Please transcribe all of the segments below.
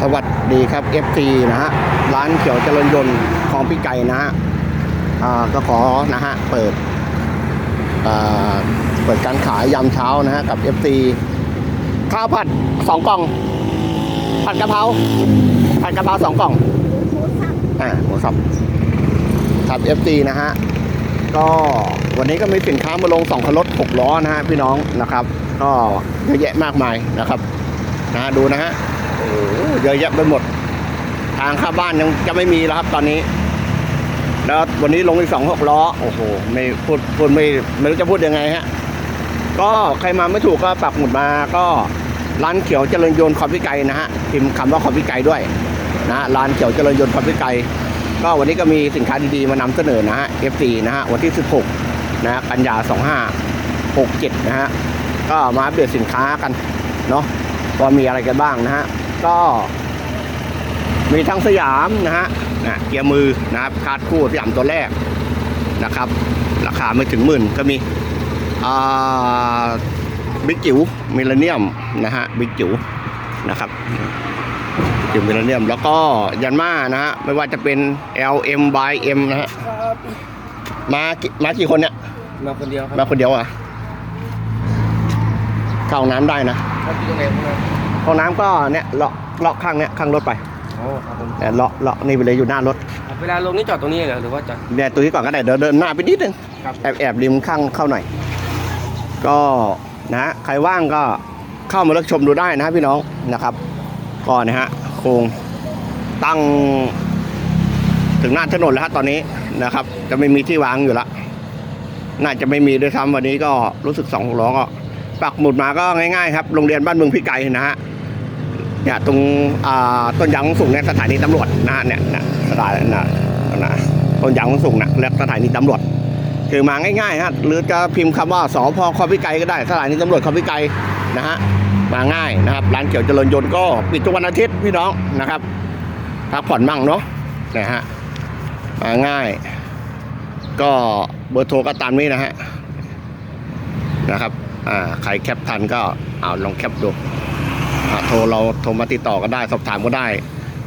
สวัสดีครับ FT นะฮะร้านเขียวเจริญยนต์ของพี่ไก่นะฮะก็ขอนะฮะเปิดเปิดการขายยามเช้านะฮะกับ FT ข้าวผัดสองกล่อง ผัดกะเพราผัดกะเพราสองกล่องอ่าหมูสับครับ FT นะฮะก็วันนี้ก็มีสินค้ามาลงสองคันรถหกล้อนะฮะพี่น้องนะครับ ก็เยอะแยะมากมายนะครับนะดูนะฮะ โอ้เยอะแยะไปหมด ทางข้าบ้านยังจะไม่มีแล้วครับตอนนี้ แล้ววันนี้ลงอีกสองหกล้อ โอ้โห ไม่พูดพูดไม่ไม่รู้จะพูดยังไงฮะ ก็ใครมาไม่ถูกก็ปักหมุดมาก็ร้านเขียวเจริญยนต์คอมพิไกนะฮะพิมพ์คำว่าคอมพิไกด้วยนะร้านเขียวเจริญยนต์คอมพิไกก็วันนี้ก็มีสินค้าดีๆมานำเสนอนะฮะ F4 นะฮะวันที่ 16นะฮะกันยา 2567 นะฮะ ก็มาอัปเดตสินค้ากัน เนาะว่ามีอะไรกันบ้างนะฮะ ก็ มีทั้งสยามนะฮะนะเกียร์มือนะครับคาดคู่สยามตัวแรกนะครับ ราคาไม่ถึงหมื่นก็มีอ่าบิ๊กจิ๋วมิลเลเนียมนะฮะบิ๊กจิ๋วนะครับจิ๋วมิลเลเนียม แล้วก็ยันมานะฮะไม่ว่าจะเป็น L M by M นะฮะครับมากี่มากี่คนเนี่ยมาคนเดียวครับมาคนเดียวอะเข้าห้องน้ำได้นะ ครับอยู่ตรงไหนครับห้องน้ำก็เนี่ยเลาะเลาะข้างเนี่ยข้างรถไปอ๋อครับผมเนี่ยเลาะเลาะนี่ไปเลยอยู่หน้ารถเวลาลงนี่จอดตรงนี้เหรอหรือว่าจอด เนี่ยตัวนี้ก่อนก็ได้เดินเดินหน้าไปนิดนึงครับ แอบแอบริมข้างเข้าหน่อย ก็นะใครว่างก็เข้ามาเลือกชมดูได้นะพี่น้องนะครับก็นะฮะโครงตั้งถึงหน้าถนนแล้วฮะตอนนี้นะครับ จะไม่มีที่วางอยู่ละน่าจะไม่มีด้วยซ้ำวันนี้ก็รู้สึกสองหกล้อก็ปักหมุดมาก็ง่ายๆครับโรงเรียนบ้านเมืองพี่ไก่นะฮะ เนี่ยตรงต้นยางสูงเนี่ยสถานีตำรวจนะเนี่ยนะสถานีนะนะต้นยางสูงนะและสถานีตำรวจ คือมาง่ายๆฮะหรือจะพิมพ์คำว่าสพคอพิไกก็ได้สถานีตำรวจคอพิไกนะฮะมาง่ายนะครับร้านเกี่ยวเจริญยนต์ก็ปิดทุกวันอาทิตย์พี่น้องนะครับพักผ่อนมั่งเนาะนะฮะมาง่าย ก็เบอร์โทรก็ตามนี้นะฮะนะครับอ่าใครแคปทันก็เอาลองแคปดู โทรเราโทรมาติดต่อก็ได้ สอบถามก็ได้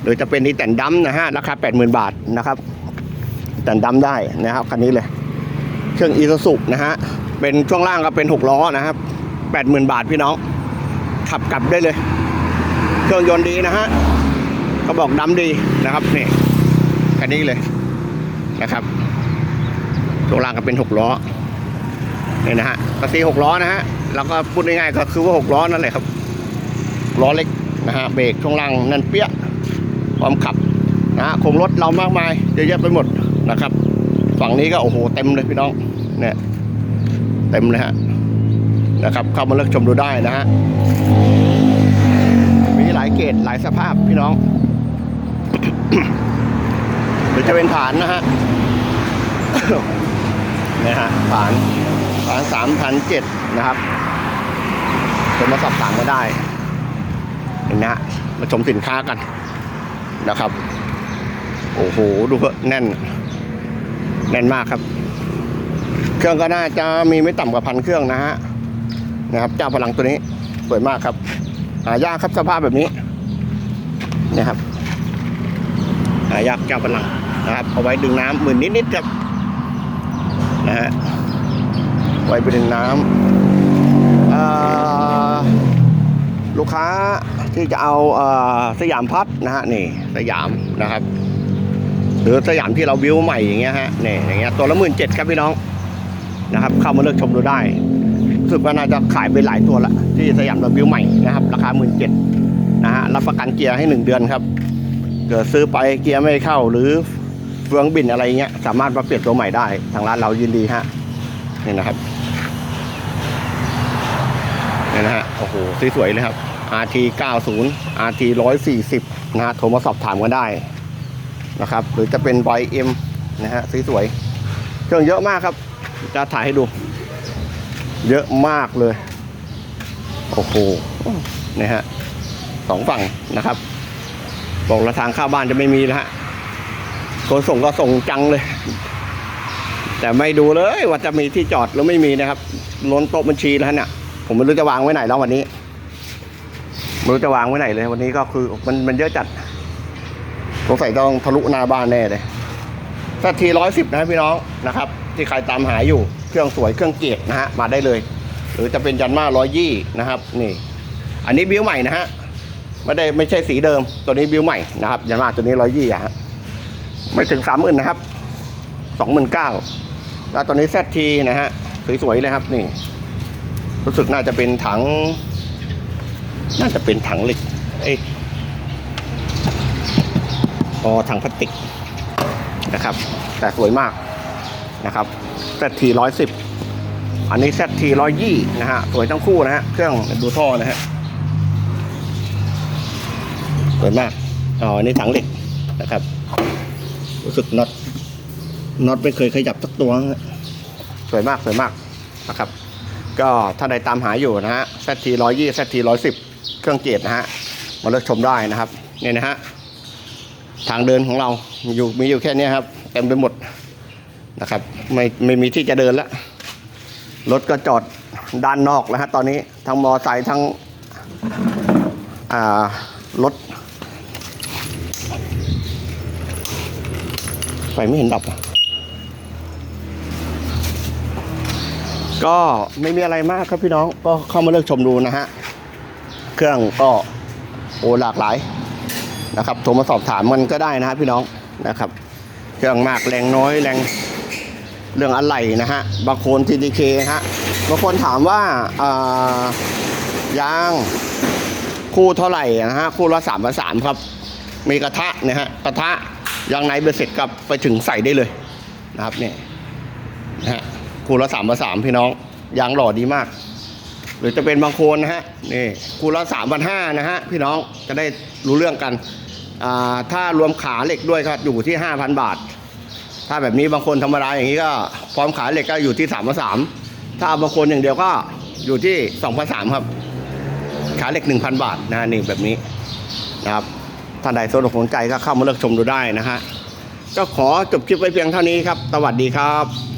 หรือจะเป็นนี่แต่นดัมนะฮะราคา 80,000 บาทนะครับ แต่นดัมได้นะครับคันนี้เลย เครื่องอีซูซุนะฮะเป็นช่วงล่างก็เป็น 6 ล้อนะครับ 80,000 บาทพี่น้องขับกลับได้เลย เครื่องยนต์ดีนะฮะก็บอกดำดีนะครับนี่คันนี้เลยนะครับช่วงล่างก็เป็น 6 ล้อนี่นะฮะก็ซี6ล้อนะฮะแล้วก็พูดง่ายๆก็คือว่า 6 ล้อนั่นแหละครับ ล้อเล็กนะฮะเบรกช่วงล่างนั่นเปี้ยพร้อมขับนะฮะคงรถเรามากมายเยอะแยะไปหมดนะครับ ฝั่งนี้ก็โอ้โหเต็มเลยพี่น้องเนี่ยเต็มเลยฮะนะครับเข้ามาเลือกชมดูได้นะฮะมีหลายเกรดหลายสภาพพี่น้องหรือจะเป็นฐานนะฮะเนี่ยฮะฐานฐานสามพันเจ็ดนะครับจะมาสอบถามก็ได้ นะฮะมาชมสินค้ากันนะครับ โอ้โห ดูเถอแน่น แน่นมากครับ เครื่องก็น่าจะมีไม่ต่ำกว่าพันเครื่องนะฮะนะครับ เจ้าพลังตัวนี้สวยมากครับหายากครับสภาพแบบนี้นะครับหายากเจ้าพลังนะครับเอาไว้ดึงน้ำหมื่นนิดๆครับนะฮะไว้ไปดึงน้ำลูกค้า ที่จะเอาเออสยามพัดนะฮะนี่สยามนะครับ หรือสยามที่เราวิวใหม่อย่างเงี้ยฮะนี่อย่างเงี้ยตัวละหมื่นเจ็ดครับพี่น้องนะครับ เข้ามาเลือกชมดูได้รู้สึกว่าน่าจะขายไปหลายตัวละที่สยามเราวิวใหม่นะครับราคาหมื่นเจ็ดนะฮะรับประกันเกียร์ให้หนึ่งเดือนครับ เกิดซื้อไปเกียร์ไม่เข้าหรือเฟืองบินอะไรเงี้ยสามารถมาเปลี่ยนตัวใหม่ได้ ทางร้านเรายินดีฮะนี่นะครับนี่นะฮะโอ้โหสวยๆเลยครับ RT 90 RT 140นะฮะโทรมาสอบถามกันได้นะครับหรือจะเป็นไวเอ็มนะฮะสวยๆเครื่องเยอะมากครับ จะถ่ายให้ดู เยอะมากเลย โอ้โหนี่ฮะสองฝั่งนะครับ บอกละทางข้าบ้านจะไม่มีนะฮะคนส่งก็ส่งจังเลย แต่ไม่ดูเลยว่าจะมีที่จอดหรือไม่มีนะครับ ล้นโต๊ะบัญชีแล้วเนี่ยผมไม่รู้จะวางไว้ไหนแล้ววันนี้ ไม่รู้จะวางไว้ไหนเลย วันนี้ก็คือมันมันเยอะจัดสงสัยต้องทะลุหน้าบ้านแน่เลยถ้าทีร้อยสิบนะพี่น้องนะครับ ที่ใครตามหาอยู่เครื่องสวยเครื่องเกียรนะฮะมาได้เลย หรือจะเป็นยันมาร้อยยี่นะครับ นี่ อันนี้บิวใหม่นะฮะไม่ได้ไม่ใช่สีเดิม ตัวนี้บิวใหม่นะครับยันมาตัวนี้ร้อยยี่อะฮะไม่ถึงสามหมื่นนะครับสองหมื่นเก้าแล้วตัวนี้แซทีนะฮะสวยๆเลยครับนี่ รู้สึกน่าจะเป็นถัง น่าจะเป็นถังเหล็ก เอ้ยอ๋อถังพลาสติกนะครับ แต่สวยมากนะครับ ZT ร้อยสิบอันนี้ ZT ร้อยยี่นะฮะ สวยทั้งคู่นะฮะ เครื่องดูท่อนะฮะ สวยมาก อ๋อ อันนี้ถังเหล็กนะครับ รู้สึกน็อต น็อตไม่เคยขยับสักตัว สวยมาก สวยมากนะครับ ก็ถ้าใดตามหาอยู่นะฮะ ZT ร้อยยี่ ZT ร้อยสิบ เครื่องเกตนะฮะมาเลือกชมได้นะครับเนี่ยนะฮะทางเดินของเราอยู่มีอยู่แค่นี้ครับเต็มไปหมดนะครับไม่ไม่มีที่จะเดินแล้วรถก็จอดด้านนอกแล้วฮะตอนนี้ทั้งมอไซค์ทั้งรถไฟไม่เห็นดับ ก็ไม่มีอะไรมากครับพี่น้องก็เข้ามาเลือกชมดูนะฮะ เครื่องก็โอ้หลากหลายนะครับโทรมาสอบถามมันก็ได้นะฮะพี่น้องนะครับ เครื่องมากแรงน้อยแรงเรื่องอะไรนะฮะบางคนทีดีเคฮะบางคนถามว่าอ่ายางคู่เท่าไหร่นะฮะคู่ละสามพันสามครับ มีกระทะนะฮะกระทะยางในเบสเสร็จกับไปถึงใส่ได้เลยนะครับเนี่ยนะฮะคู่ละสามพันสามพี่น้องยางหล่อดีมาก หรือจะเป็นบางคนนะฮะนี่คูละสามพันห้านะฮะพี่น้องจะได้รู้เรื่องกันอ่าถ้ารวมขาเหล็กด้วยก็อยู่ที่ห้าพันบาท ถ้าแบบนี้บางคนธรรมดาอย่างนี้ก็พร้อมขาเหล็กก็อยู่ที่สามพันสามถ้าบางคนอย่างเดียวก็อยู่ที่สองพันสามครับ ขาเหล็กหนึ่งพันบาทนะฮะนี่แบบนี้นะครับท่านใดสนอกสนใจก็เข้ามาเลือกชมดูได้นะฮะก็ขอจบคลิปไว้เพียงเท่านี้ครับ สวัสดีครับ